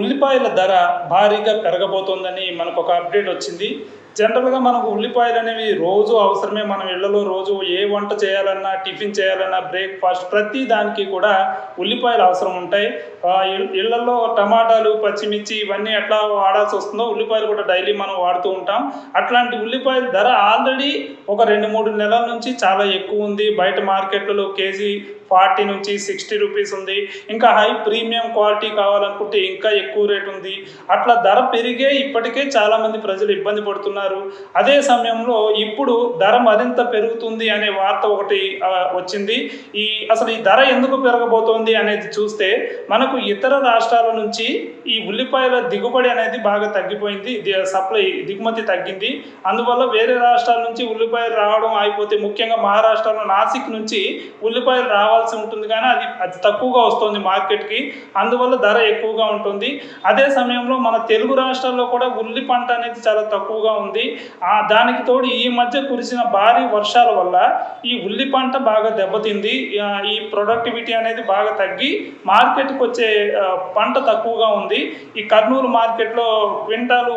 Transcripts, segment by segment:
ఉల్లిపాయల ధర భారీగా పెరగబోతోందని మనకు ఒక అప్డేట్ వచ్చింది. జనరల్గా మనకు ఉల్లిపాయలు అనేవి రోజు అవసరమే. మనం ఇళ్ళలో రోజు ఏ వంట చేయాలన్నా టిఫిన్ చేయాలన్నా బ్రేక్ఫాస్ట్ ప్రతి దానికి కూడా ఉల్లిపాయలు అవసరం ఉంటాయి. ఇళ్ళలో టమాటాలు పచ్చిమిర్చి ఇవన్నీ ఎట్లా వాడాల్సి వస్తుందో ఉల్లిపాయలు కూడా డైలీ మనం వాడుతూ ఉంటాం. అట్లాంటి ఉల్లిపాయల ధర ఆల్రెడీ ఒక రెండు మూడు నెలల నుంచి చాలా ఎక్కువ ఉంది. బయట మార్కెట్లలో కేజీ ఫార్టీ నుంచి సిక్స్టీ రూపీస్ ఉంది. ఇంకా హై ప్రీమియం క్వాలిటీ కావాలనుకుంటే ఇంకా ఎక్కువ రేట్ ఉంది. అట్లా ధర పెరిగే ఇప్పటికే చాలామంది ప్రజలు ఇబ్బంది పడుతున్నారు. అదే సమయంలో ఇప్పుడు ధర మరింత పెరుగుతుంది అనే వార్త ఒకటి వచ్చింది. ఈ అసలు ఈ ధర ఎందుకు పెరగబోతోంది అనేది చూస్తే మనకు ఇతర రాష్ట్రాల నుంచి ఈ ఉల్లిపాయల దిగుబడి అనేది బాగా తగ్గిపోయింది. సప్లై దిగుమతి తగ్గింది. అందువల్ల వేరే రాష్ట్రాల నుంచి ఉల్లిపాయలు రావడం అయిపోతే ముఖ్యంగా మహారాష్ట్రలో నాసిక్ నుంచి ఉల్లిపాయలు రావాల్సి ఉంటుంది కానీ అది అది తక్కువగా వస్తుంది మార్కెట్కి. అందువల్ల ధర ఎక్కువగా ఉంటుంది. అదే సమయంలో మన తెలుగు రాష్ట్రాల్లో కూడా ఉల్లి పంట అనేది చాలా తక్కువగా ఉంది. ఆ దానికి తోడు ఈ మధ్య కురిసిన భారీ వర్షాల వల్ల ఈ ఉల్లి పంట బాగా దెబ్బతింది. ఈ ప్రొడక్టివిటీ అనేది బాగా తగ్గి మార్కెట్కి వచ్చే పంట తక్కువగా ఉంది. ఈ కర్నూలు మార్కెట్లో క్వింటాలు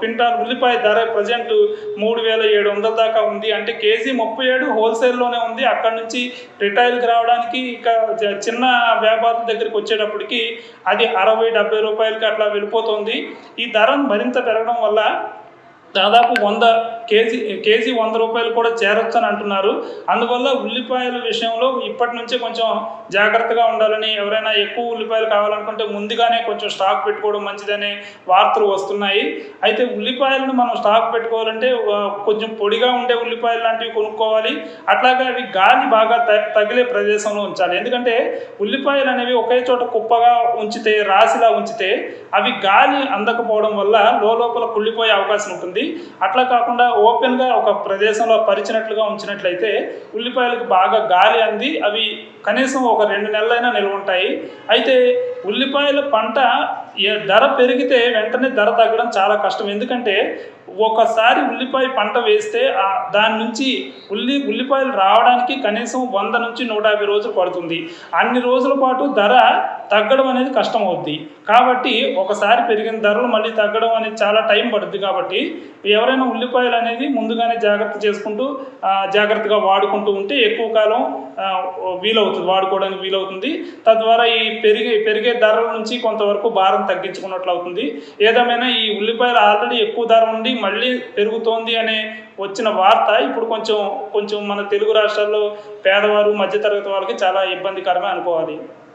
క్వింటాలు ఉల్లిపాయ ధర ప్రజెంట్ మూడు వేల ఏడు వందల దాకా ఉంది. అంటే కేజీ ముప్పై ఏడు హోల్సేల్లోనే ఉంది. అక్కడ నుంచి రిటైల్కి రావడానికి ఇక చిన్న వ్యాపారుల దగ్గరికి వచ్చేటప్పటికి అది అరవై డెబ్బై రూపాయలకి అట్లా వెళ్ళిపోతుంది. ఈ ధర మరింత పెరగడం వల్ల దాదాపు వంద కేజీ కేజీ వంద రూపాయలు కూడా చేరొచ్చు అని అంటున్నారు. అందువల్ల ఉల్లిపాయల విషయంలో ఇప్పటి నుంచే కొంచెం జాగ్రత్తగా ఉండాలని ఎవరైనా ఎక్కువ ఉల్లిపాయలు కావాలనుకుంటే ముందుగానే కొంచెం స్టాక్ పెట్టుకోవడం మంచిదనే వార్తలు వస్తున్నాయి. అయితే ఉల్లిపాయలను మనం స్టాక్ పెట్టుకోవాలంటే కొంచెం పొడిగా ఉండే ఉల్లిపాయలు లాంటివి కొనుక్కోవాలి. అట్లాగే అవి గాలి బాగా తగిలే ప్రదేశంలో ఉంచాలి. ఎందుకంటే ఉల్లిపాయలు అనేవి ఒకే చోట కుప్పగా ఉంచితే రాశిలా ఉంచితే అవి గాలి అందకపోవడం వల్ల లోపల కుళ్ళిపోయే అవకాశం ఉంటుంది. అట్లా కాకుండా ఓపెన్గా ఒక ప్రదేశంలో పరిచినట్లుగా ఉంచినట్లయితే ఉల్లిపాయలకు బాగా గాలి అంది అవి కనీసం ఒక రెండు నెలలైనా నిల్వ ఉంటాయి. అయితే ఉల్లిపాయల పంట ధర పెరిగితే వెంటనే ధర తగ్గడం చాలా కష్టం. ఎందుకంటే ఒకసారి ఉల్లిపాయ పంట వేస్తే దాని నుంచి ఉల్లి ఉల్లిపాయలు రావడానికి కనీసం వంద నుంచి నూట యాభై రోజులు పడుతుంది. అన్ని రోజుల పాటు ధర తగ్గడం అనేది కష్టం అవుద్ది. కాబట్టి ఒకసారి పెరిగిన ధరలు మళ్ళీ తగ్గడం అనేది చాలా టైం పడుద్ది కాబట్టి ఎవరైనా ఉల్లిపాయలు అనేది ముందుగానే జాగ్రత్త చేసుకుంటూ జాగ్రత్తగా వాడుకుంటూ ఉంటే ఎక్కువ కాలం వీలవుతుంది వాడుకోవడానికి వీలవుతుంది. తద్వారా ఈ పెరిగే పెరిగే ధరల నుంచి కొంతవరకు భారం తగ్గించుకున్నట్లు అవుతుంది. ఏదేమైనా ఈ ఉల్లిపాయలు ఆల్రెడీ ఎక్కువ ధర ఉండి మళ్ళీ పెరుగుతోంది అనే వచ్చిన వార్త ఇప్పుడు కొంచెం కొంచెం మన తెలుగు రాష్ట్రాల్లో పేదవారు మధ్యతరగతి వాళ్ళకి చాలా ఇబ్బందికరమే అనుకోవాలి.